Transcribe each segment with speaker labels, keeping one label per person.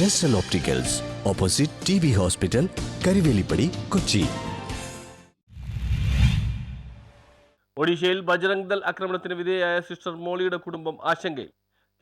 Speaker 1: ജെസ്റ്റൽ opticals opposite T B hospital Karivelippadi Kochi
Speaker 2: ഒഡീഷയിൽ ബജറംഗ് ദൾ ആക്രമണത്തിന് വിധേയയായ സിസ്റ്റർ മോളിയുടെ കുടുംബം ആശങ്കയിൽ.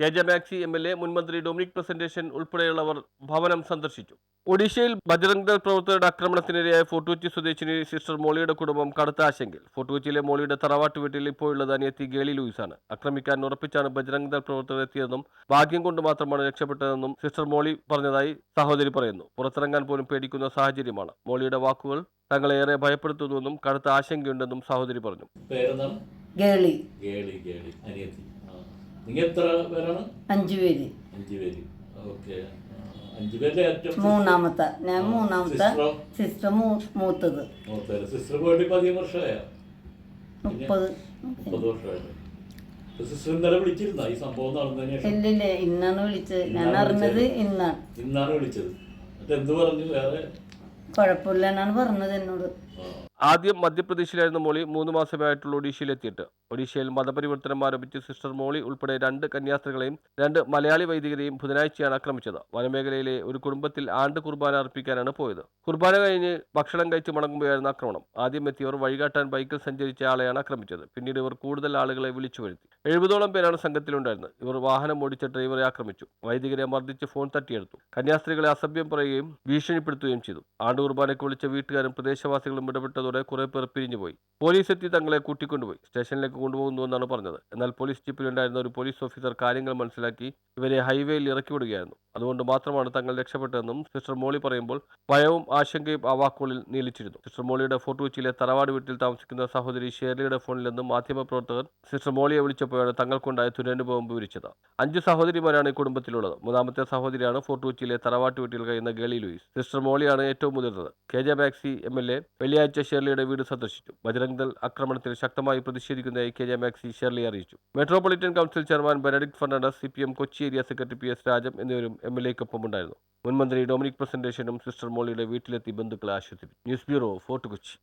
Speaker 2: K J Maxi M L A മുൻമന്ത്രി ഡൊമിനിക് പ്രസന്റേഷൻ ഉൾപ്പെടെയുള്ളവർ ഭവനം സന്ദർശിച്ചു. ഒഡീഷയിൽ ബജറംഗ് ദൾ പ്രവർത്തകരുടെ ആക്രമണത്തിനിരയായ ഫോർട്ടുകൊച്ചി സ്വദേശിനി സിസ്റ്റർ മോളിയുടെ കുടുംബം കടുത്ത ആശങ്കയിൽ. ഫോർട്ടുകൊച്ചിയിലെ മോളിയുടെ തറവാട്ട് വീട്ടിൽ ഇപ്പോഴുള്ളത് അനിയത്തി ഗേളി ലൂയിസാണ്. ആക്രമിക്കാൻ ഉറപ്പിച്ചാണ് ബജറംഗ് ദൾ പ്രവർത്തകർ എത്തിയതെന്നും ഭാഗ്യം കൊണ്ട് മാത്രമാണ് രക്ഷപ്പെട്ടതെന്നും സിസ്റ്റർ മോളി പറഞ്ഞതായി സഹോദരി പറയുന്നു. പുറത്തിറങ്ങാൻ പോലും പേടിക്കുന്ന സാഹചര്യമാണ്. മോളിയുടെ വാക്കുകൾ തങ്ങളെ ഏറെ ഭയപ്പെടുത്തുന്നുവെന്നും കടുത്ത ആശങ്കയുണ്ടെന്നും സഹോദരി പറഞ്ഞു.
Speaker 3: പേരെന്താണ്?
Speaker 4: ഗേളി.
Speaker 3: ഗേളി ഗേളി. അനിയത്തി. ആ. നിങ്ങൾ എത്ര പേരാണ്?
Speaker 4: അഞ്ചു പേര്.
Speaker 3: അഞ്ച് പേര്. ഓക്കെ. അഞ്ച് പേരിലെ ഏറ്റവും
Speaker 4: മൂന്നാമത്തെ. ഞാൻ മൂന്നാമത്തെ? സിസ്റ്റർ മൂത്തത്.
Speaker 3: ഇല്ലില്ലേ സിസ്റ്റർ പോയിട്ട്
Speaker 4: മുപ്പത്.
Speaker 3: മുപ്പത് വർഷമായിട്ട്
Speaker 4: ഇന്നാണ് വിളിച്ചത്. ഞാൻ അറിഞ്ഞത്. ഇന്നാണ്.
Speaker 3: ഇന്നാണ് വിളിച്ചത്. എന്നിട്ട് എന്ത് പറഞ്ഞു? വേറെ?
Speaker 4: കുഴപ്പമില്ല എന്നാണ് പറഞ്ഞത് എന്നോട്.
Speaker 2: ആദ്യം മധ്യപ്രദേശിലായിരുന്നു മോളി മൂന്ന് മാസമായിട്ടുള്ള ഒഡീഷയിലെത്തിയിട്ട്. ഒഡീഷയിൽ മതപരിവർത്തനം ആരംഭിച്ച് സിസ്റ്റർ മോളി ഉൾപ്പെടെ രണ്ട് കന്യാസ്ത്രീകളെയും രണ്ട് മലയാളി വൈദികരെയും ബുധനാഴ്ചയാണ് ആക്രമിച്ചത്. വനമേഖലയിലെ ഒരു കുടുംബത്തിൽ ആണ്ട് കുർബാന അർപ്പിക്കാനാണ് പോയത്. കുർബാന കഴിഞ്ഞ് ഭക്ഷണം കഴിച്ച് മടങ്ങുമ്പോഴായിരുന്നു ആക്രമണം. ആദ്യം എത്തിയവർ വഴികാട്ടാൻ ബൈക്കിൽ സഞ്ചരിച്ച ആളെയാണ് ആക്രമിച്ചത്. പിന്നീട് ഇവർ കൂടുതൽ ആളുകളെ വിളിച്ചു വരുത്തി. എഴുപതോളം പേരാണ് സംഘത്തിലുണ്ടായിരുന്നത്. ഇവർ വാഹനം ഓടിച്ച ഡ്രൈവറെ ആക്രമിച്ചു. വൈദികരെ മർദ്ദിച്ച് ഫോൺ തട്ടിയെടുത്തു. കന്യാസ്ത്രീകളെ അസഭ്യം പറയുകയും ഭീഷണിപ്പെടുത്തുകയും ചെയ്തു. ആണ്ട് കുർബാനയ്ക്ക് വിളിച്ച വീട്ടുകാരും പ്രദേശവാസികളും ഇടപെട്ടതോടെ കുറെ പേർ പിരിഞ്ഞു പോയി പോലീസ് എത്തി തങ്ങളെ കൂട്ടിക്കൊണ്ടുപോയി. സ്റ്റേഷനിലേക്ക് കൊണ്ടുപോകുന്നുവെന്നാണ് പറഞ്ഞത്. എന്നാൽ പോലീസ് ജീപ്പിലുണ്ടായിരുന്ന ഒരു പോലീസ് ഓഫീസർ കാര്യങ്ങൾ മനസ്സിലാക്കി ഇവരെ ഹൈവേയിൽ ഇറക്കി വിടുകയായിരുന്നു അതുകൊണ്ട് മാത്രമാണ് തങ്ങൾ രക്ഷപ്പെട്ടതെന്നും സിസ്റ്റർ മോളി പറയുമ്പോൾ ഭയവും ആശങ്കയും ആ വാക്കുകളിൽ നീലിച്ചിരുന്നു. സിസ്റ്റർ മോളിയുടെ ഫോർട്ട് കൊച്ചിയിലെ തറവാട് വീട്ടിൽ താമസിക്കുന്ന സഹോദരി ഷേർലിയുടെ ഫോണിൽ നിന്നും മാധ്യമപ്രവർത്തകർ സിസ്റ്റർ മോളിയെ വിളിച്ചപ്പോഴാണ് തങ്ങൾക്കുണ്ടായ ദുരനുഭവം വിവരിച്ചത് അഞ്ച് സഹോദരിമാരാണ് ഈ കുടുംബത്തിലുള്ളത്. മൂന്നാമത്തെ സഹോദരിയാണ് ഫോർട്ട് കൊച്ചിയിലെ തറവാട്ട് വീട്ടിൽ കഴിയുന്ന ഗേളി ലൂയിസ്. സിസ്റ്റർ മോളിയാണ് ഏറ്റവും മുതിർന്നത്. K J Maxi M L A. വെള്ളിയാഴ്ച ഷെർലിയുടെ വീട് സന്ദർശിച്ചു. ബജരംഗ് ആക്രമണത്തിൽ ശക്തമായി പ്രതിഷേധിക്കുന്നതായി കെ ജെ മാക്സി ഷെർലി അറിയിച്ചു. Metropolitan council chairman Benedict Fernandes C P M Kochi area secretary P S Rajan എന്നിവരും എം എൽ എക്കൊപ്പം ഉണ്ടായിരുന്നു മുൻമന്ത്രി ഡൊമിനിക് പ്രസന്റേഷനും സിസ്റ്റർ മോളിയുടെ വീട്ടിലെത്തി ബന്ധുക്കളെ ആശ്വസിപ്പിച്ചു. News bureau fort Kochi.